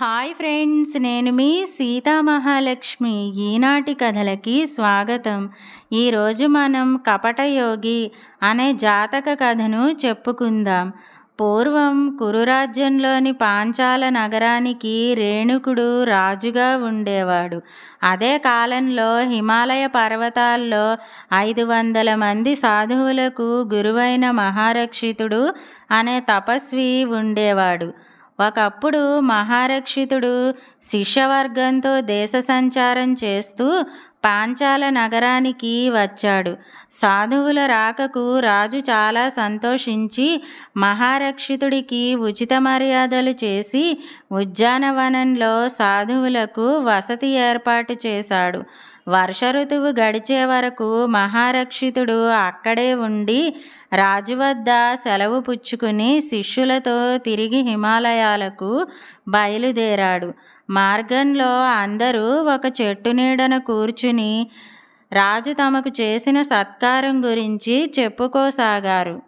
Hi friends నేను మీ సీతామహాలక్ష్మి. ఈనాటి కథలకి స్వాగతం. ఈరోజు మనం కపటయోగి అనే జాతక కథను చెప్పుకుందాం. పూర్వం కురురాజ్యంలోని పాంచాల నగరానికి రేణుకుడు రాజుగా ఉండేవాడు. అదే కాలంలో హిమాలయ పర్వతాల్లో ఐదు వందల మంది సాధువులకు గురువైన మహారక్షితుడు అనే తపస్వి ఉండేవాడు. ఒకప్పుడు మహారక్షితుడు శిష్యవర్గంతో దేశ సంచారం చేస్తూ పాంచాల నగరానికి వచ్చాడు. సాధువుల రాకకు రాజు చాలా సంతోషించి మహారక్షితుడికి ఉచిత మర్యాదలు చేసి ఉద్యానవనంలో సాధువులకు వసతి ఏర్పాటు చేశాడు. వర్ష ఋతువు గడిచే వరకు మహారక్షితుడు అక్కడే ఉండి రాజు వద్ద సెలవు పుచ్చుకుని శిష్యులతో తిరిగి హిమాలయాలకు బయలుదేరాడు. మార్గంలో అందరూ ఒక చెట్టు నీడన కూర్చుని రాజు తమకు చేసిన సత్కారం గురించి చెప్పుకోసాగారు.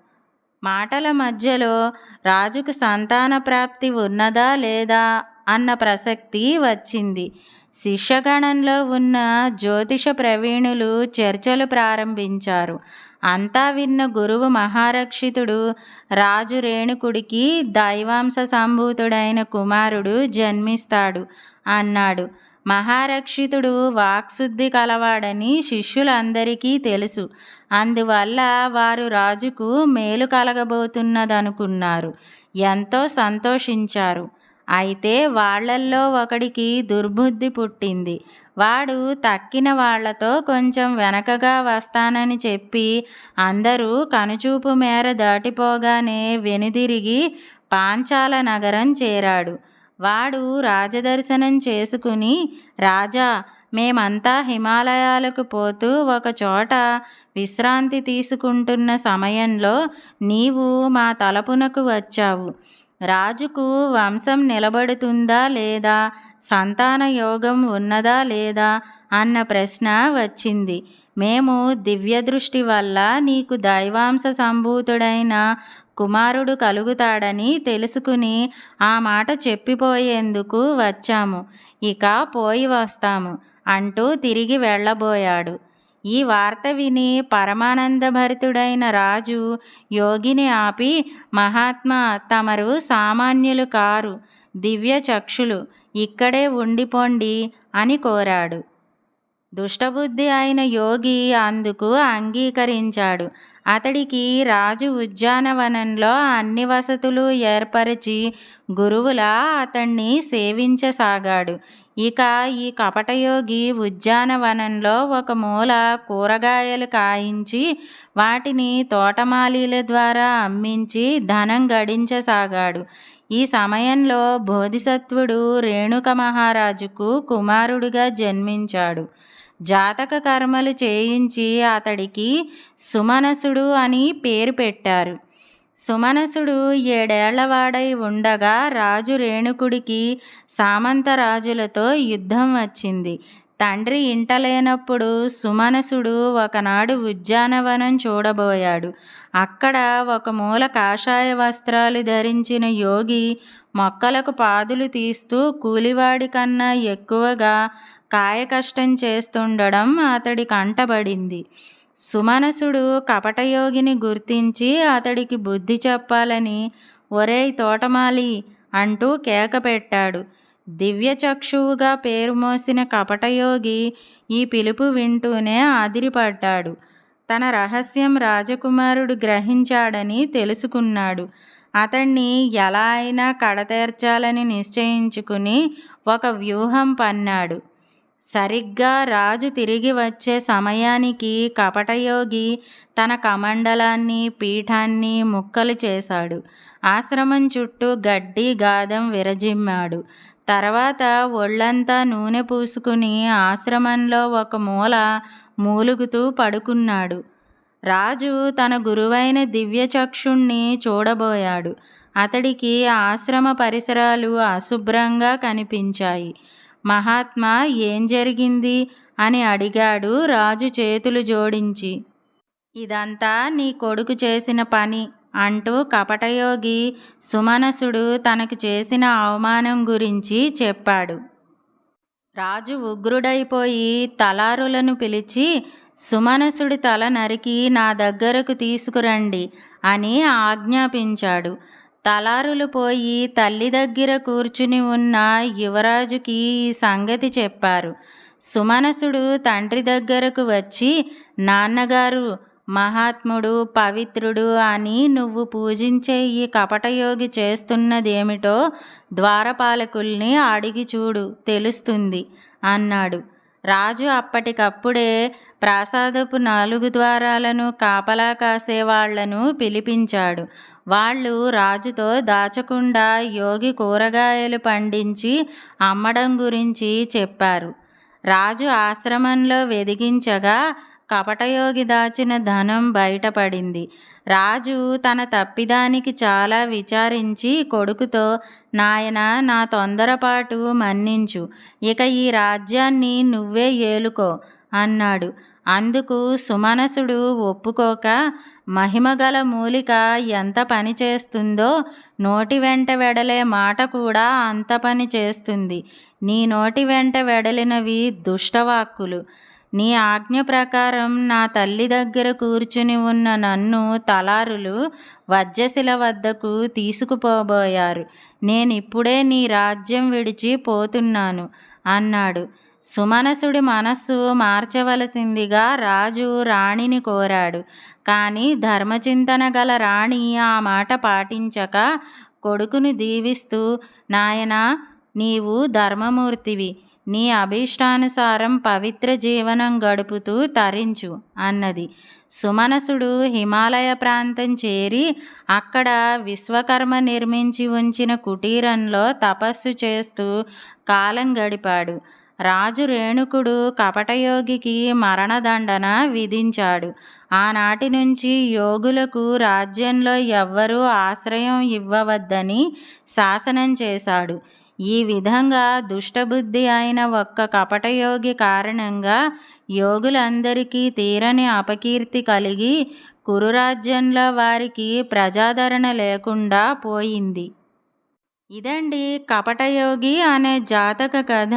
మాటల మధ్యలో రాజుకు సంతాన ప్రాప్తి ఉన్నదా లేదా అన్న ప్రసక్తి వచ్చింది. శిష్యగణంలో ఉన్న జ్యోతిష ప్రవీణులు చర్చలు ప్రారంభించారు. అంతా విన్న గురువు మహారక్షితుడు రాజు రేణుకుడికి దైవాంశ సంభూతుడైన కుమారుడు జన్మిస్తాడు అన్నాడు. మహారక్షితుడు వాక్శుద్ధి కలవాడని శిష్యులందరికీ తెలుసు. అందువల్ల వారు రాజుకు మేలు కలగబోతున్నదనుకున్నారు. ఎంతో సంతోషించారు. అయితే వాళ్ళల్లో ఒకడికి దుర్బుద్ధి పుట్టింది. వాడు తక్కిన వాళ్ళతో కొంచెం వెనకగా వస్తానని చెప్పి అందరూ కనుచూపు మేర దాటిపోగానే వెనుదిరిగి పాంచాల నగరం చేరాడు. వాడు రాజదర్శనం చేసుకుని రాజా మేమంతా హిమాలయాలకు పోతూ ఒకచోట విశ్రాంతి తీసుకుంటున్న సమయంలో నీవు మా తలపునకు వచ్చావు. రాజుకు వంశం నిలబడుతుందా లేదా? సంతాన యోగం ఉన్నదా లేదా? అన్న ప్రశ్న వచ్చింది. మేము దివ్య దృష్టి వల్ల నీకు దైవాంశ సంభూతుడైన కుమారుడు కలుగుతాడని తెలుసుకుని ఆ మాట చెప్పిపోయేందుకు వచ్చాము. ఇక పోయి వస్తాము అంటూ తిరిగి వెళ్ళబోయాడు. ఈ వార్త విని పరమానందభరితుడైన రాజు యోగిని ఆపి మహాత్మా తమరు సామాన్యులు కారు దివ్య చక్షులు ఇక్కడే ఉండిపోండి అని కోరాడు. దుష్టబుద్ధి అయిన యోగి అందుకు అంగీకరించాడు. అతడికి రాజు ఉద్యానవనంలో అన్ని వసతులు ఏర్పరిచి గురువులా అతన్ని సేవించసాగాడు. ఇక ఈ కపటయోగి ఉద్యానవనంలో ఒక మూల కూరగాయలు కాయించి వాటిని తోటమాలీల ద్వారా అమ్మించి ధనం గడించసాగాడు. ఈ సమయంలో బోధిసత్వుడు రేణుక మహారాజుకు కుమారుడుగా జన్మించాడు. జాతక కర్మలు చేయించి అతడికి సుమనసుడు అని పేరు పెట్టారు. సుమనసుడు ఏడేళ్ళవాడై ఉండగా రాజు రేణుకుడికి సామంతరాజులతో యుద్ధం వచ్చింది. తండ్రి ఇంటలేనప్పుడు సుమనసుడు ఒకనాడు ఉద్యానవనం చూడబోయాడు. అక్కడ ఒక మూల కాషాయ వస్త్రాలు ధరించిన యోగి మొక్కలకు పాదులు తీస్తూ కూలివాడి కన్నా ఎక్కువగా కాయకష్టం చేస్తుండడం అతడి కంటబడింది. సుమనసుడు కపటయోగిని గుర్తించి అతడికి బుద్ధి చెప్పాలని ఒరేయ్ తోటమాలి అంటూ కేక పెట్టాడు. దివ్యచక్షువుగా పేరు మోసిన కపటయోగి ఈ పిలుపు వింటూనే ఆదిరిపడ్డాడు తన రహస్యం రాజకుమారుడు గ్రహించాడని తెలుసుకున్నాడు. అతన్ని ఎలా అయినా కడతేర్చాలని నిశ్చయించుకుని ఒక వ్యూహం పన్నాడు. సరిగ్గా రాజు తిరిగి వచ్చే సమయానికి కపటయోగి తన కమండలాన్ని పీఠాన్ని ముక్కలు చేశాడు. ఆశ్రమం చుట్టూ గడ్డి గాదం విరజిమ్మాడు. తర్వాత ఒళ్ళంతా నూనె పూసుకుని ఆశ్రమంలో ఒక మూల మూలుగుతూ పడుకున్నాడు. రాజు తన గురువైన దివ్యచక్షుణ్ణి చూడబోయాడు. అతడికి ఆశ్రమ పరిసరాలు అశుభ్రంగా కనిపించాయి. మహాత్మా ఏం జరిగింది? అని అడిగాడు రాజు చేతులు జోడించి. ఇదంతా నీ కొడుకు చేసిన పని అంటూ కపటయోగి సుమనసుడు తనకు చేసిన అవమానం గురించి చెప్పాడు. రాజు ఉగ్రుడైపోయి తలారులను పిలిచి సుమనసుడి తల నరికి నా దగ్గరకు తీసుకురండి అని ఆజ్ఞాపించాడు. తలారులు పోయి తల్లి దగ్గర కూర్చుని ఉన్న యువరాజుకి ఈ సంగతి చెప్పారు. సుమనసుడు తండ్రి దగ్గరకు వచ్చి నాన్నగారు మహాత్ముడు పవిత్రుడు అని నువ్వు పూజించే ఈ కపటయోగి చేస్తున్నదేమిటో ద్వారపాలకుల్ని అడిగి చూడు తెలుస్తుంది అన్నాడు. రాజు అప్పటికప్పుడే ప్రాసాదపు నాలుగు ద్వారాలను కాపలా కాసేవాళ్ళను పిలిపించాడు. వాళ్ళు రాజుతో దాచకుండా యోగి కూరగాయలు పండించి అమ్మడం గురించి చెప్పారు. రాజు ఆశ్రమంలో వెదిగించగా కపటయోగి దాచిన ధనం బయటపడింది. రాజు తన తప్పిదానికి చాలా విచారించి కొడుకుతో నాయన నా తొందరపాటు మన్నించు. ఇక ఈ రాజ్యాన్ని నువ్వే ఏలుకో అన్నాడు. అందుకు సుమనసుడు ఒప్పుకోక మహిమగల మూలిక ఎంత పని చేస్తుందో నోటి వెంట వెడలే మాట కూడా అంత పని చేస్తుంది. నీ నోటి వెంట వెడలినవి దుష్టవాక్కులు. నీ ఆజ్ఞ ప్రకారం నా తల్లి దగ్గర కూర్చుని ఉన్న నన్ను తలారులు వజ్రశిల వద్దకు తీసుకుపోబోయారు. నేనిప్పుడే నీ రాజ్యం విడిచి పోతున్నాను అన్నాడు. సుమనసుడి మనస్సు మార్చవలసిందిగా రాజు రాణిని కోరాడు. కానీ ధర్మచింతన గల రాణి ఆ మాట పాటించక కొడుకుని దీవిస్తూ నాయనా నీవు ధర్మమూర్తివి. నీ అభీష్టానుసారం పవిత్ర జీవనం గడుపుతూ తరించు అన్నది. సుమనసుడు హిమాలయ ప్రాంతం చేరి అక్కడ విశ్వకర్మ నిర్మించి ఉంచిన కుటీరంలో తపస్సు చేస్తూ కాలం గడిపాడు. రాజు రేణుకుడు కపటయోగికి మరణదండన విధించాడు. ఆనాటి నుంచి యోగులకు రాజ్యంలో ఎవ్వరూ ఆశ్రయం ఇవ్వవద్దని శాసనం చేశాడు. ఈ విధంగా దుష్టబుద్ధి అయిన ఒక్క కపటయోగి కారణంగా యోగులందరికీ తీరని అపకీర్తి కలిగి కురురాజ్యంలో వారికి ప్రజాదరణ లేకుండా పోయింది. ఇదండి కపటయోగి అనే జాతక కథ.